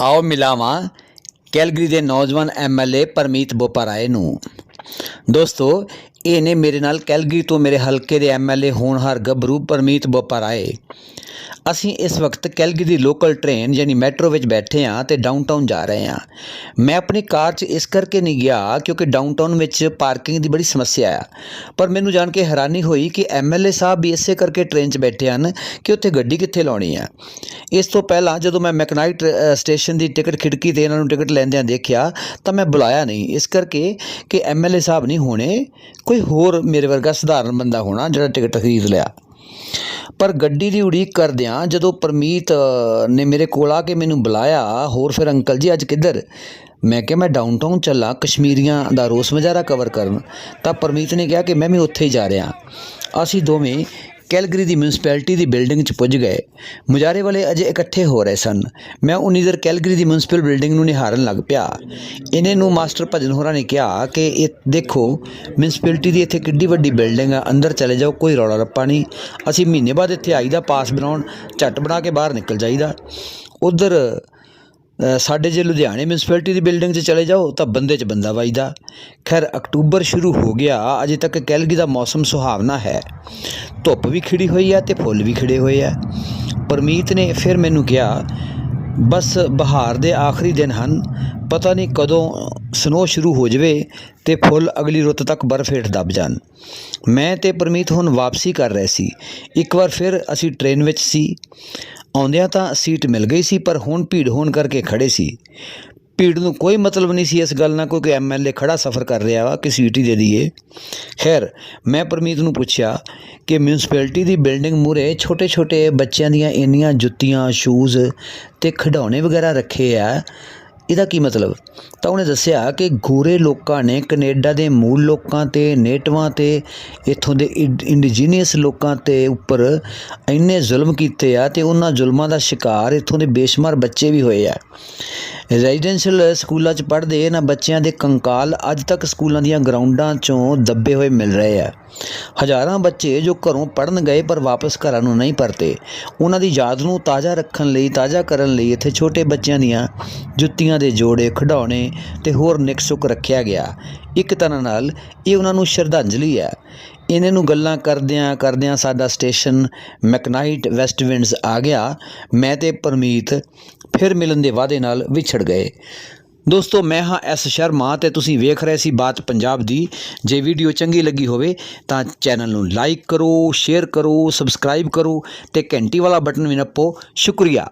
ਆਓ ਮਿਲਾਵਾਂ ਕੈਲਗਰੀ ਦੇ ਨੌਜਵਾਨ ਐਮਐਲਏ ਪਰਮੀਤ ਬੋਪਾਰਾਏ ਨੂੰ। ਦੋਸਤੋ, ਇਹ ਨੇ ਮੇਰੇ ਨਾਲ ਕੈਲਗਰੀ ਤੋਂ ਮੇਰੇ ਹਲਕੇ ਦੇ ਐਮਐਲਏ ਹੋਣਹਾਰ ਗੱਭਰੂ ਪਰਮੀਤ ਬੋਪਾਰਾਏ। ਅਸੀਂ ਇਸ ਵਕਤ ਕੈਲਗਰੀ ਦੀ ਲੋਕਲ ਟ੍ਰੇਨ ਯਾਨੀ ਮੈਟਰੋ ਵਿੱਚ ਬੈਠੇ ਹਾਂ ਤੇ ਡਾਊਨਟਾਊਨ ਜਾ ਰਹੇ ਹਾਂ। ਮੈਂ ਆਪਣੀ ਕਾਰ 'ਚ ਇਸ ਕਰਕੇ ਨਹੀਂ ਗਿਆ ਕਿਉਂਕਿ ਡਾਊਨਟਾਊਨ ਵਿੱਚ ਪਾਰਕਿੰਗ ਦੀ ਬੜੀ ਸਮੱਸਿਆ ਆ। ਪਰ ਮੈਨੂੰ ਜਾਣ ਕੇ ਹੈਰਾਨੀ ਹੋਈ ਕਿ ਐਮਐਲਏ ਸਾਹਿਬ ਵੀ ਇਸੇ ਕਰਕੇ ਟ੍ਰੇਨ 'ਚ ਬੈਠੇ ਹਨ ਕਿ ਉੱਥੇ ਗੱਡੀ ਕਿੱਥੇ ਲਾਉਣੀ ਆ। ਇਸ ਤੋਂ ਪਹਿਲਾਂ ਜਦੋਂ ਮੈਂ ਮੈਕਨਾਈਟ ਅ, ਸਟੇਸ਼ਨ ਦੀ ਟਿਕਟ ਖਿੜਕੀ ਤੇ ਇਹਨਾਂ ਨੂੰ ਟਿਕਟ ਲੈਂਦਿਆਂ ਦੇਖਿਆ ਤਾਂ ਮੈਂ ਬੁਲਾਇਆ ਨਹੀਂ। ਇਸ ਕਰਕੇ ਕਿ ਐਮਐਲਏ ਸਾਹਿਬ ਨਹੀਂ ਹੋਣੇ ਕੋਈ ਹੋਰ ਮੇਰੇ ਵਰਗਾ ਸਧਾਰਨ ਬੰਦਾ ਹੋਣਾ ਜਿਹੜਾ ਟਿਕਟ ਖਰੀਦ ਲਿਆ। ਪਰ ਗੱਡੀ ਦੀ ਉਡੀਕ ਕਰਦਿਆਂ ਜਦੋਂ ਪਰਮੀਤ ਨੇ ਮੇਰੇ ਕੋਲ ਆ ਕੇ ਮੈਨੂੰ ਬੁਲਾਇਆ ਹੋਰ ਫਿਰ ਅੰਕਲ ਜੀ ਅੱਜ ਕਿੱਧਰ? ਮੈਂ ਕਿਹਾ ਮੈਂ ਡਾਊਨਟਾਊਨ ਚੱਲਾ ਕਸ਼ਮੀਰੀਆਂ ਦਾ ਰੋਸ ਮੁਜ਼ਾਹਰਾ ਕਵਰ ਕਰਨ। ਤਾਂ ਪਰਮੀਤ ਨੇ ਕਿਹਾ ਕਿ ਮੈਂ ਵੀ ਉੱਥੇ ਹੀ ਜਾ ਰਿਹਾ। ਅਸੀਂ ਦੋਵੇਂ ਕੈਲਗਰੀ ਦੀ ਮਿਊਨਿਸਪੈਲਿਟੀ ਦੀ ਬਿਲਡਿੰਗ 'ਚ ਪੁੱਜ ਗਏ। ਮੁਜ਼ਾਹਰੇ ਵਾਲੇ ਅਜੇ ਇਕੱਠੇ ਹੋ ਰਹੇ ਸਨ। ਮੈਂ ਉਨੀ ਦੇਰ ਕੈਲਗਰੀ ਦੀ ਮਿਊਨਿਸਪਲ ਬਿਲਡਿੰਗ ਨੂੰ ਨਿਹਾਰਨ ਲੱਗ ਪਿਆ। ਇਹਨੇ ਨੂੰ ਮਾਸਟਰ ਭਜਨ ਹੋਰਾਂ ਨੇ ਕਿਹਾ ਕਿ ਇਹ ਦੇਖੋ, ਮਿਊਨਿਸਪੈਲਿਟੀ ਦੀ ਇੱਥੇ ਕਿੱਡੀ ਵੱਡੀ ਬਿਲਡਿੰਗ ਆ, ਅੰਦਰ ਚਲੇ ਜਾਓ, ਕੋਈ ਰੌਲਾ ਰੱਪਾ ਨਹੀਂ। ਅਸੀਂ ਮਹੀਨੇ ਬਾਅਦ ਇੱਥੇ ਆਈਦਾ, ਪਾਸ ਬਣਾਉਣ, ਝੱਟ ਬਣਾ ਕੇ ਬਾਹਰ ਨਿਕਲ ਜਾਈਦਾ। ਉਧਰ ਸਾਡੇ ਜੇ ਲੁਧਿਆਣੇ ਮਿਊਨਿਸਪੈਲਿਟੀ ਦੀ ਬਿਲਡਿੰਗ 'ਚ ਚਲੇ ਜਾਓ ਤਾਂ ਬੰਦੇ 'ਚ ਬੰਦਾ ਵੱਜਦਾ। ਖੈਰ, ਅਕਤੂਬਰ ਸ਼ੁਰੂ ਹੋ ਗਿਆ, ਅਜੇ ਤੱਕ ਕੈਲਗੀ ਦਾ ਮੌਸਮ ਸੁਹਾਵਣਾ ਹੈ। ਧੁੱਪ ਵੀ ਖਿੜੀ ਹੋਈ ਹੈ ਤੇ ਫੁੱਲ ਵੀ ਖਿੜੇ ਹੋਏ ਆ। ਪਰਮੀਤ ਨੇ ਫਿਰ ਮੈਨੂੰ ਕਿਹਾ ਬਸ ਬਹਾਰ ਦੇ ਆਖਰੀ ਦਿਨ ਹਨ। ਪਤਾ ਨਹੀਂ ਕਦੋਂ ਸਨੋ ਸ਼ੁਰੂ ਹੋ ਜਾਵੇ ਤੇ ਫੁੱਲ ਅਗਲੀ ਰੁੱਤ ਤੱਕ ਬਰਫ਼ ਹੇਠ ਦੱਬ ਜਾਣ। ਮੈਂ ਤੇ ਪਰਮੀਤ ਹੁਣ ਵਾਪਸੀ ਕਰ ਰਹੇ ਸੀ। ਇੱਕ ਵਾਰ ਫਿਰ ਅਸੀਂ ਟ੍ਰੇਨ ਵਿੱਚ ਸੀ। ਆਉਂਦਿਆਂ ਤਾਂ ਸੀਟ ਮਿਲ ਗਈ ਸੀ, ਪਰ ਹੁਣ ਭੀੜ ਹੋਣ ਕਰਕੇ ਖੜੇ ਸੀ। ਭੀੜ ਨੂੰ ਕੋਈ ਮਤਲਬ ਨਹੀਂ ਸੀ ਇਸ ਗੱਲ ਨਾਲ ਕੋਈ ਐਮਐਲਏ ਖੜਾ ਸਫ਼ਰ ਕਰ ਰਿਹਾ ਵਾ ਕਿ ਸੀਟ ਹੀ ਦੇ ਦਈਏ। ਖੈਰ, ਮੈਂ ਪਰਮੀਤ ਨੂੰ ਪੁੱਛਿਆ ਕਿ ਮਿਊਨਿਸਪੈਲਿਟੀ ਦੀ ਬਿਲਡਿੰਗ ਮੂਰੇ ਛੋਟੇ-ਛੋਟੇ ਬੱਚਿਆਂ ਦੀਆਂ ਇੰਨੀਆਂ ਜੁੱਤੀਆਂ, ਸ਼ੂਜ਼ ਤੇ ਖਿਡੌਣੇ ਵਗੈਰਾ ਰੱਖੇ ਆ ਇਹਦਾ ਕੀ ਮਤਲਬ? ਤਾਂ ਉਹਨੇ ਦੱਸਿਆ ਕਿ ਗੋਰੇ ਲੋਕਾਂ ਨੇ ਕੈਨੇਡਾ ਦੇ ਮੂਲ ਲੋਕਾਂ ਤੇ, ਨੇਟਵਾਂ ਤੇ, ਇੱਥੋਂ ਦੇ ਇੰਡੀਜੀਨੀਅਸ ਲੋਕਾਂ ਤੇ ਉੱਪਰ ਇੰਨੇ ਜ਼ੁਲਮ ਕੀਤੇ ਆ ਤੇ ਉਹਨਾਂ ਜ਼ੁਲਮਾਂ ਦਾ ਸ਼ਿਕਾਰ ਇੱਥੋਂ ਦੇ ਬੇਸ਼ਮਾਰ ਬੱਚੇ ਵੀ ਹੋਏ ਆ। ਰੈਜ਼ੀਡੈਂਸ਼ੀਅਲ ਸਕੂਲਾਂ 'ਚ ਪੜ੍ਹਦੇ ਇਹਨਾਂ ਬੱਚਿਆਂ ਦੇ ਕੰਕਾਲ ਅੱਜ ਤੱਕ ਸਕੂਲਾਂ ਦੀਆਂ ਗਰਾਊਂਡਾਂ 'ਚੋਂ ਦੱਬੇ ਹੋਏ ਮਿਲ ਰਹੇ ਆ। ਹਜ਼ਾਰਾਂ ਬੱਚੇ ਜੋ ਘਰੋਂ ਪੜਨ ਗਏ ਪਰ ਵਾਪਸ ਘਰਾਂ ਨੂੰ ਨਹੀਂ ਪਰਤੇ। ਉਹਨਾਂ ਦੀ ਯਾਦ ਨੂੰ ਤਾਜ਼ਾ ਰੱਖਣ ਲਈ, ਤਾਜ਼ਾ ਕਰਨ ਲਈ ਇੱਥੇ ਛੋਟੇ ਬੱਚਿਆਂ ਦੀਆਂ ਜੁੱਤੀਆਂ ਦੇ ਜੋੜੇ ਖਿਡੌਣੇ ਤੇ ਹੋਰ ਨਿਕਸੁਕ ਰੱਖਿਆ ਗਿਆ। ਇੱਕ ਤਰ੍ਹਾਂ ਨਾਲ ਇਹ ਉਹਨਾਂ ਨੂੰ ਸ਼ਰਧਾਂਜਲੀ ਹੈ। ਇਹਨਾਂ ਨੂੰ ਗੱਲਾਂ ਕਰਦਿਆਂ ਕਰਦਿਆਂ ਸਾਡਾ ਸਟੇਸ਼ਨ ਮੈਕਨਾਈਟ ਵੈਸਟ ਵਿੰਡਸ ਆ ਗਿਆ। ਮੈਂ ਤੇ ਪਰਮੀਤ ਫਿਰ ਮਿਲਣ ਦੇ ਵਾਅਦੇ ਨਾਲ ਵਿਛੜ ਗਏ। ਦੋਸਤੋ, ਮੈਂ ਹਾਂ ਐਸ ਸ਼ਰਮਾ ਤੇ ਤੁਸੀਂ ਵੇਖ ਰਹੇ ਸੀ ਬਾਤ ਪੰਜਾਬ ਦੀ। ਜੇ ਵੀਡੀਓ ਚੰਗੀ ਲੱਗੀ ਹੋਵੇ ਤਾਂ ਚੈਨਲ ਨੂੰ ਲਾਈਕ ਕਰੋ, ਸ਼ੇਅਰ ਕਰੋ, ਸਬਸਕ੍ਰਾਈਬ ਕਰੋ ਤੇ ਘੰਟੀ ਵਾਲਾ ਬਟਨ ਵੀ ਨੱਪੋ। ਸ਼ੁਕਰੀਆ।